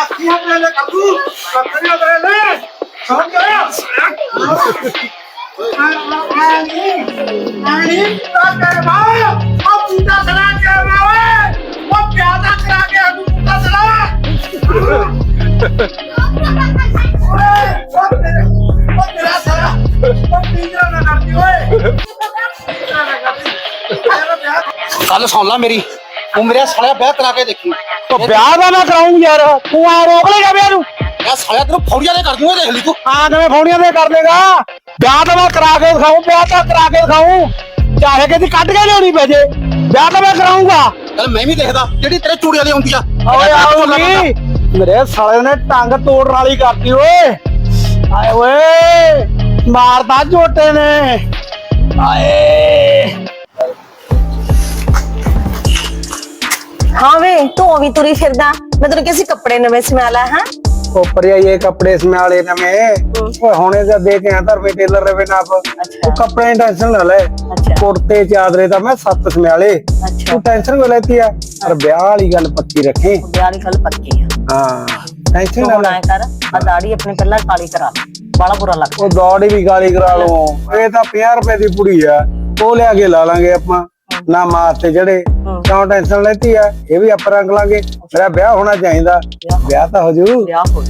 ਦਾਦਾ ਆਟਾ ਪੂਰਾ ਕਹਿ ਮਾਂ ਓਏ ਵਿਆਹ ਦਾ ਚਾਹੀਏ ਨਾ ਕਦੇ ਹੋਇਆ ਜਿਹੜਾ ਮੁਝੇ ਹੈ ਨਾ ਖੱਤੀਆਂ ਤੇ ਲੈ ਕੱਦੂ ਖੱਤੀਆਂ ਤੇ ਲੈ ਸਮਝ ਗਿਆ ਆਨੀ ਆਨੀ ਤਾਂ ਕਹਿ ਮਾਂ ਆ ਪੂਜਾ ਸਲਾ ਕੇ ਮਾਂ ਉਹ ਪਿਆਦਾ ਕਰਾ ਕੇ ਅਗੂ ਪੂਜਾ ਸਲਾ ਓਏ ਉਹ ਤੇਰੇ ਉਹ ਨਾ ਨਾ ਮੇਰੀ ਤੂੰ ਮੇਰੇ ਸਾਲਿਆ ਵਿਆਹ ਕਰਾ ਕੇ ਦੇਖੀ। ਉਹ ਵਿਆਹ ਦਾ ਮੈਂ ਕਰਾਉਂ ਯਾਰ ਤੂੰ ਆ ਰੋਕ ਲੇਗਾ ਵਿਆਹ ਨੂੰ। ਯਾ ਸਾਲਿਆ ਤੈਨੂੰ ਫੌੜੀਆਂ ਦੇ ਕਰ ਦੂੰਗਾ ਦੇਖ ਲਈ ਤੂੰ। ਆ ਕਿਵੇਂ ਫੋਨੀਆਂ ਦੇ ਕਰ ਲੇਗਾ। ਵਿਆਹ ਤਾਂ ਮੈਂ ਕਰਾ ਕੇ ਦਿਖਾਉਂ ਵਿਆਹ ਤਾਂ ਕਰਾ ਕੇ ਦਿਖਾਉਂ ਚਾਹੇ ਕਿਤੇ ਕੱਢ ਕੇ ਲਿਆਉਣੀ ਪੈ ਜੇ ਵਿਆਹ ਤਾਂ ਮੈਂ ਕਰਾਉਂਗਾ ਚੱਲ ਮੈਂ ਵੀ ਦੇਖਦਾ ਜਿਹੜੀ ਤੇਰੇ ਚੂੜੀਆਂ ਦੀ ਹੁੰਦੀ ਆ। ਓਏ ਆਉਗੀ ਮੇਰੇ ਸਾਲੇ ਨੇ ਟੰਗ ਤੋੜਨ ਵਾਲੀ ਕਰਤੀ ਓਏ। ਆਏ ਓਏ ਮਾਰਦਾ ਝੋਟੇ ਨੇ। ਆਏ। ਹਾਂ ਵੇ ਤੂੰ ਵੀ ਤੁਰੀ ਫਿਰਦਾ। ਮੈਂ ਤੈਨੂੰ ਕਿਸੇ ਕੱਪੜੇ ਨਵੇਂ ਸਮਾ ਲਾ ਹਾਂ? ਉਹ ਭਰਜਾਈਏ ਕੱਪੜੇ ਸਮਿਆਲੇ ਨਵੇਂ। ਓਏ ਹੁਣੇ ਤਾਂ ਦੇ ਕੇ ਆ ਧਰਮੇ ਟੇਲਰ ਰਵੇ ਨਾਪ ਉਹ ਕੱਪੜੇ ਟੈਨਸ਼ਨ ਨਾ ਲੈ। ਕੁੜਤੇ ਚਾਦਰੇ ਤਾਂ ਮੈਂ ਸੱਤ ਸਮਿਆਲੇ। ਅੱਛਾ। ਤੂੰ ਟੈਨਸ਼ਨ ਕਿਉਂ ਲੈਤੀ ਆ? ਪਰ ਵਿਆਹ ਵਾਲੀ ਗੱਲ ਪੱਕੀ ਰੱਖੀ। ਵਿਆਹ ਦੀ ਗੱਲ ਪੱਕੀ ਆ। ਹਾਂ ਟੈਨਸ਼ਨ ਨਾ ਲੈ। ਕਰ ਆ ਦਾੜੀ ਆਪਣੀ ਪਹਿਲਾਂ ਕਾਲੀ ਕਰਾ ਬੜਾ ਬੁਰਾ ਲੱਗਦਾ। ਉਹ ਦੌੜੀ ਵੀ ਗਾਲੀ ਕਰਾ ਲਓ। ਇਹ ਤਾਂ 50 ਰੁਪਏ ਦੀ ਪੁੜੀ ਆ। ਉਹ ਲਿਆ ਕੇ ਲਾ ਲਾਂਗੇ ਆਪਾਂ। ਨਾ ਮਾਰ ਤੇ ਜਿਹੜੇ। ਕਿਉਂ ਟੈਨਸ਼ਨ ਲੈਤੀ ਆ? ਇਹ ਵੀ ਆਪਾਂ ਰੰਗ ਲਾਂਗੇ। ਮੇਰਾ ਵਿਆਹ ਹੋਣਾ ਚਾਹੀਦਾ। ਵਿਆਹ? ਤਾਂ ਹੋ ਜੂ। ਵਿਆਹ ਹੋ।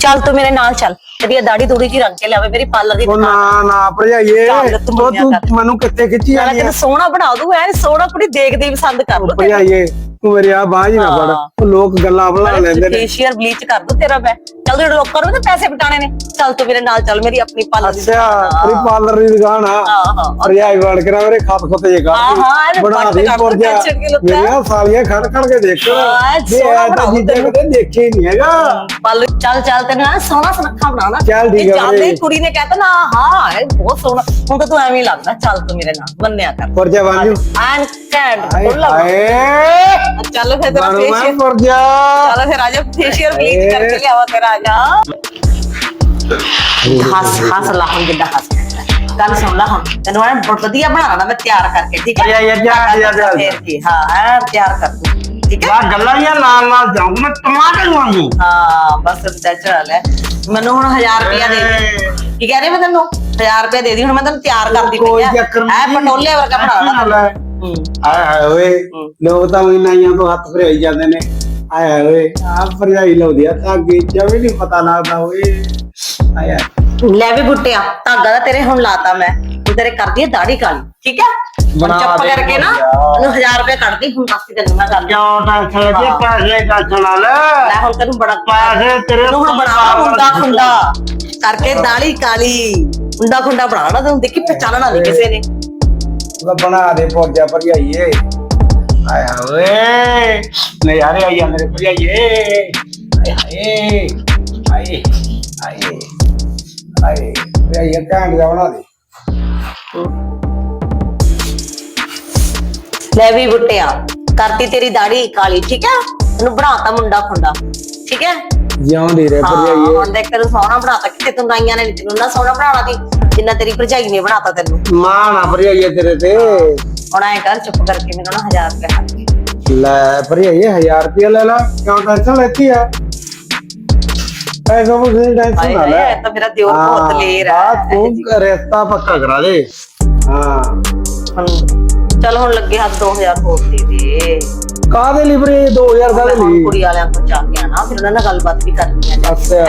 ਚੱਲ ਤੂੰ ਮੇਰੇ ਨਾਲ ਚੱਲ। ਤੇਰੀ ਦਾੜੀ ਥੋੜੀ ਜੀ ਰੰਗ ਕੇ ਲਿਆਵੇ ਮੇਰੀ ਪਾਰਲਰ ਦੀ ਉਹ ਨਾ ਨਾ ਭਰਜਾਈਏ। ਤੂੰ। ਮੈਨੂੰ ਕਿੱਥੇ ਖਿੱਚੀ ਜਾਂਦੀ ਆ? ਤੈਨੂੰ ਸੋਹਣਾ ਬਣਾ ਦੂੰ ਐ ਸੋਹਣਾ ਕੁੜੀ ਦੇਖਦੇ ਹੀ ਪਸੰਦ ਕਰ ਲੂ ਭਰਜਾਈਏ ਮੇਰੇ ਆ ਬਾਂਝ ਨਾ ਫੜ ਹਾਂ। ਉਹ ਲੋਕ ਗੱਲਾਂ ਬਣਾ ਲੈਂਦੇ ਨੇ। ਫੇਸ਼ੀਅਲ ਬਲੀਚ ਕਰ ਦੂੰ ਤੇਰਾ ਮੈਂ। ਚੱਲ ਜਿਹੜੇ ਲੋਕਾਂ ਨੂੰ ਤਾਂ ਪੈਸੇ ਬਟਾਣੇ ਨੇ। ਚੱਲ ਤੂੰ ਮੇਰੇ ਨਾਲ ਚੱਲ ਮੇਰੀ ਆਪਣੀ ਪਾਰਲਰ ਦੀ ਅੱਛਾ ਦੁਕਾਨ ਤੇਰੀ ਆ। ਪਾਰਲਰ ਦੀ ਦੁਕਾਨ ਆ। ਹਾਂ, ਹਾਂ। ਭਰਜਾਈ ਬਣ ਕੇ ਨਾ ਮੇਰੇ ਖਾਤ ਖੁੱਤ ਜੇ ਹਾਂ, ਹਾਂ, ਇਹਨੇ ਬਣਾ ਪੱਟ ਦੇ ਕਰ ਪੁਰਜਾ। ਟੈਨਸ਼ਨ ਕੀ ਲੱਗਾ? ਮੇਰੀਆਂ ਸਾਲੀਆਂ ਖੜ ਖੜ ਕੇ ਦੇਖ। ਹਾਂ, ਜੇ ਸੋਹਣਾ ਐ ਤਾਂ ਬਣਾਓ ਜੀਜਾ ਤੈਨੂੰ। ਕਦੇ ਦੇਖੇ ਹੀ ਨਹੀਂ ਹੈਗਾ। ਪਲ ਚੱਲ ਚੱਲ ਤੈਨੂੰ ਨਾ ਸੋਹਣਾ ਸੁਨੱਖਾ ਬਣਾਣਾ ਚੱਲ ਠੀਕ ਆ ਜਾਂਦੇ ਹੀ ਬਈ। ਕੁੜੀ ਨੇ ਕਹਿਤਾ ਨਾ ਹਾਂ ਇਹ ਬਹੁਤ ਸੋਹਣਾ। ਹੁਣ ਤਾਂ ਤੂੰ ਐਵੇਂ ਹੀ ਲੱਗਦਾ ਚੱਲ ਤੂੰ ਮੇਰੇ ਨਾਲ ਬੰਨਿਆ ਕਰ। ਪੁਰਜਾ ਬਣ ਜੂ ਐਨ ਕੈਂਡ ਹਾਏ ਖੁੱਲਾ ਹਾਏ। ਚੱਲ ਫਿਰ ਤੇਰਾ ਬਣੂ ਮੈਂ ਫੇਸ਼ੀਅਲ ਪੁਰਜਾ ਚੱਲ ਫਿਰ ਆਜਾ ਫੇਸ਼ੀਅਲ ਬਲੀਚ ਹਾਏ। ਕਰਕੇ ਲਿਆਵਾ ਤੇਰਾ ਆਜਾ ਹੱਸ ਹੱਸ ਲਾ ਹੁਣ ਜਿੱਦਾਂ ਹੱਸ। ਗੱਲ ਸੁਣ ਲਾ ਹੁਣ ਤੈਨੂੰ ਐ ਬਹੁਤ ਵਧੀਆ ਬਣਾਉਣਾ ਮੈਂ ਤਿਆਰ ਕਰਕੇ ਠੀਕ ਹੈ? ਯਾ, ਯਾ, ਯਾ, ਯਾ, ਯਾ। ਫੇਰ ਕੀ ਹਾਂ ਐ ਤਿਆਰ ਕਰ ਦੂੰ ਠੀਕ ਹੈ? ਯਾਰ ਗੱਲਾਂ ਹੀ ਨਾਲ ਨਾਲ ਜਾਊਂ ਮੈਂ ਟਮਾਟਰ ਵਾਂਗੂ। ਹਾਂ ਬਸ ਉੱਤੇ ਚੜਾ ਲੈ ਮੈਨੂੰ ਹੁਣ 1000 ਰੁਪਇਆ ਦੇ ਦੇ। ਕੀ ਕਹਿ ਰਹੀ ਮੈਂ ਤੈਨੂੰ? 1000 ਰੁਪਇਆ ਦੇ ਦੀ ਹੁਣ ਮੈਂ ਤੈਨੂੰ ਤਿਆਰ ਕਰਦੀ ਪਈ ਐ ਨਹੀਂ। ਪਟੋਲੇ ਵਰਗਾ ਬਣਾ ਲਾ ਹੂੰ ਆਏ ਹਾਏ ਓਏ ਲੋਕ ਤਾਂ ਵੀ ਨਾਈਆਂ ਤੋਂ ਹੱਥ ਫਰਾਈ ਜਾਂਦੇ ਨੇ। ਆਏ ਹਾਏ ਓਏ ਆ ਭਰਜਾਈ ਲਾਉਂਦੀ ਆ ਤਾਂ ਅੱਗੇ ਜਮੀ ਨਹੀਂ ਪਤਾ ਲੱਗਦਾ ਓਏ। ਹਾਏ। ਲੈ ਵੀ ਬੁੱਟਿਆ ਧਾਗਾ ਦਾ ਤੇਰੇ ਹੁਣ ਲਾਤਾ ਮੈਂ। ਹੁਣ ਤੇਰੇ ਕਰਦੀ ਆ ਦਾੜੀ ਕਾਲੀ ਠੀਕ ਹੈ ਬਣਾ ਚੱਪ ਦੇ ਕਰਕੇ ਨਾ। ਉਹਨੂੰ 1000 ਰੁਪਏ ਕੱਢਦੀ ਹੁਣ ਦੱਸ ਤੈਨੂੰ ਮੈਂ ਗੱਲ ਕਿਉਂ ਟੈਨਸ਼ਨ ਲੈ ਪੈਸੇ ਟੈਨਸ਼ਨ ਨਾਲ। ਲੈ ਹੁਣ ਤੈਨੂੰ ਬੜਾ ਪੈਸੇ ਤੇਰੇ ਤੈਨੂੰ ਹੁਣ ਬਣਾ ਮੁੰਡਾ ਖੁੰਡਾ ਕਰਕੇ ਦਾੜੀ ਕਾਲੀ। ਖੁੰਡਾ ਬਣਾਣਾ ਤੈਨੂੰ ਦੇਖੀ ਪਛਾਣਨਾ ਨਹੀਂ ਕਿਸੇ ਨੇ। ਉਹਦਾ ਬਣਾ ਦੇ ਪੌਜਾ ਭਰਜਾਈਏ। ਹਾਏ ਓਏ ਨਜ਼ਾਰੇ ਆਈ ਜਾਂਦੇ ਭਰਜਾਈਏ। ਆਏ ਹਾਏ ਆਏ ਆਏ ਆਏ ਭਰਜਾਈਏ ਬਣਾ ਦੇ। ਲੈ ਵੀ ਬੁੱਟਿਆ ਕਰਤੀ ਤੇਰੀ ਦਾੜੀ ਕਾਲੀ ਠੀਕ ਹੈ ਤੈਨੂੰ ਬਣਾਤਾ ਮੁੰਡਾ ਖੁੰਡਾ ਠੀਕ ਹੈ ਜਿਉਂਦੀ ਰਹੇ ਹਾਂ ਭਰਜਾਈਏ। ਹੁਣ ਦੇਖ ਤੈਨੂੰ ਸੋਹਣਾ ਬਣਾਤਾ ਕਿਤੇ ਤੂੰ ਨਾਈਆਂ ਨੇ ਨੀ ਤੈਨੂੰ ਨਾ ਸੋਹਣਾ ਬਣਾਉਣਾ ਦੀ ਜਿੰਨਾ ਤੇਰੀ ਭਰਜਾਈ ਨੇ ਬਣਾਤਾ ਤੈਨੂੰ। ਮਾਂ ਨਾ ਭਰਜਾਈਏ ਤੇਰੇ ਤੇ। ਹੁਣ ਐ ਕਰ ਚੁੱਪ ਕਰਕੇ ਮੈਨੂੰ ਨਾ 1000 ਰੁਪਏ ਹੱਥ ਦੇ। ਲੈ ਭਰਜਾਈਏ 1000 ਰੁਪਏ ਲੈ ਲਾ। ਕਿਉਂ ਟੈਨਸ਼ਨ ਲੈਤੀ ਆ ਐਸਾ ਮੁझे ਟੈਨਸ਼ਨ ਹਾਏ ਨਾ ਹਾਏ ਲੈ ਇਹ ਤਾਂ ਮੇਰਾ ਦਿਓਰ ਬਹੁਤ ਲੇਰ ਹੈ ਤੂੰ ਰਿਸ਼ਤਾ ਪੱਕਾ ਕਰਾ ਦੇ। ਹਾਂ। ਹੁਣ ਚੱਲ ਹੁਣ ਲੱਗੇ ਹੱਥ 2000 ਹੋਰ ਦੇ ਦੇ। ਕਾਹਦੇ ਲਈ ਵੀਰੇ 2000 ਮੈਂ ਕਾਹਦੇ ਹੁਣ ਲਈ? ਕੁੜੀ ਵਾਲਿਆਂ ਕੋਲ ਜਾ ਕੇ ਆਣਾ ਫਿਰ ਉਹਨਾਂ ਨਾਲ ਗੱਲਬਾਤ ਵੀ ਕਰਨੀ ਹੈ ਅੱਛਾ।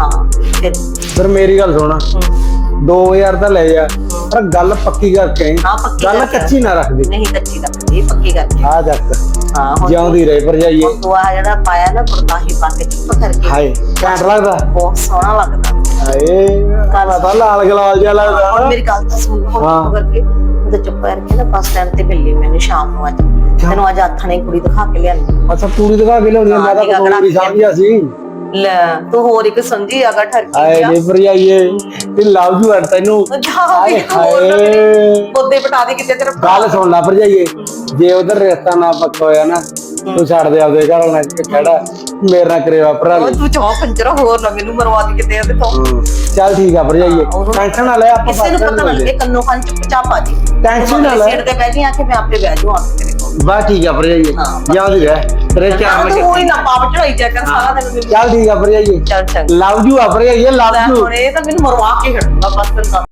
ਹਾਂ? ਫਿਰ। ਫਿਰ ਮੇਰੀ ਗੱਲ ਸੁਣ। ਹਮ, 2000 ਤਾਂ ਲੈ ਜਾ ਪਰ ਗੱਲ ਪੱਕੀ ਕਰਕੇ ਆਈ। ਹਾਂ ਪੱਕੀ ਗੱਲ ਕਰਕੇ। ਕੱਚੀ ਨਾ ਰੱਖਦੀ ਨਹੀਂ ਕੱਚੀ ਦਾ ਇਹ ਪੱਕੀ ਕਰਕੇ। ਆ ਜੱਕ ਹਾਂ ਹੁਣ ਜਿਉਂਦੀ ਰਹੇ ਭਰਜਾਈਏ ਹੁਣ ਤੂੰ ਆ ਜਿਹੜਾ ਪਾਇਆ ਨਾ ਕੁੜਤਾ ਹੀ ਪਾ ਕੇ ਚੁੱਪ ਕਰਕੇ। ਹਾਏ ਘੈਂਟ ਲੱਗਦਾ। ਬਹੁਤ ਸੋਹਣਾ ਲੱਗਦਾ। ਹਾਏ ਕਾਲਾ ਤਾਂ ਲਾਲ ਗਲਾਲ ਜਿਹਾ ਹੁਣ ਲੱਗਦਾ। ਮੇਰੀ ਗੱਲ ਤਾਂ ਸੁਣ ਹੁਣ ਹਾਂ। ਚੁੱਪ ਕਰਕੇ ਤੇ ਚੁੱਪ ਕਰਕੇ ਨਾ ਬੱਸ ਸਟੈਂਡ ਤੇ ਮਿਲੀ ਮੈਨੂੰ ਸ਼ਾਮ ਨੂੰ ਅੱਜ। ਤੈਨੂੰ ਅੱਜ ਨੇ ਕੁੜੀ ਦਿਖਾ ਕੇ ਲਿਆਂਦੀ। ਅੱਛਾ ਪੂਰੀ ਦਿਖਾ ਕੇ ਲਿਆਉਣੀ ਆ, ਮੈਂ ਤਾਂ ਹਾਂ, ਕੋਈ ਵੀ ਸਮਝਿਆ ਸੀ। ਲੈ ਤੂੰ ਹੋਰ ਇੱਕ ਸਮਝੀ ਆਗਾ ਠਰਕੀ ਆਏ ਆ ਨੇ ਭਰਜਾਈਏ ਤੇ ਲਵ ਯੂ ਤੈਨੂੰ। ਜਾ ਹਾਏ ਵੀ ਤੂੰ ਹੋਰ ਨਾ ਹਾਏ ਮੇਰੇ ਬੋਦੇ ਪਟਾ ਦੇ ਕਿਤੇ ਤੇਰਾ ਗੱਲ ਸੁਣ ਲੈ ਭਰਜਾਈਏ ਜੇ ਉਧਰ ਰਿਸ਼ਤਾ ਨਾ ਪੱਕਾ ਹੋਇਆ ਨਾ ਤੂੰ ਛੱਡ ਦੇ ਆਪਦੇ ਘਰ ਵਾਲਾ ਕਿਹੜਾ ਮੇਰੇ ਨਾਲ ਕਰੇਵਾ ਭਰਾ ਉਹ ਤੂੰ ਚਾਹ ਪੰਜਰਾ ਹੋਰ ਨਾ ਮੈਨੂੰ ਮਰਵਾ ਦੀ ਕਿਤੇ ਉਹਦੇ ਤੋਂ। ਚੱਲ ਠੀਕ ਆ ਭਰਜਾਈਏ ਟੈਨਸ਼ਨ ਨਾ ਲੈ ਆਪਾਂ ਕਿਸੇ ਨੂੰ ਪਤਾ ਨਾ ਲੱਗੇ ਕੰਨੋਂ ਕੰਨ ਚੁੱਪ ਚਾਪ ਆ ਜੀ Tension ਨਾ ਲੈ। ਸੀਟ ਤੇ ਬਹਿ ਜੀ ਆ ਕੇ ਮੈਂ ਆਪੇ ਬਹਿ ਜਾਊਂ ਆ ਕੇ ਬਾ ਠੀਕ ਆ ਭਰਜਾਈਏ ਹਾਂ, ਯਾਦ ਹੀ ਰਹਿ ਤੇਰੇ ਚਾਰ ਹਾਂ, ਵਜੇ ਤੂੰ ਹੋਈ ਨਾ ਪਾਪ ਚੜਾਈ ਜਾ ਕਰ ਸਾਰਾ ਦਿਨ ਚੱਲ ਠੀਕ ਆ ਭਰਜਾਈਏ ਚੱਲ ਚੰਗਾ। ਲਵ ਯੂ ਆ ਭਰਜਾਈਏ ਲਵ ਯੂ ਹੁਣ ਇਹ ਤਾਂ ਮੈਨੂੰ ਮਰਵਾ ਕੇ ਹਟੂਗਾ ਬਸ ਤੈਨੂੰ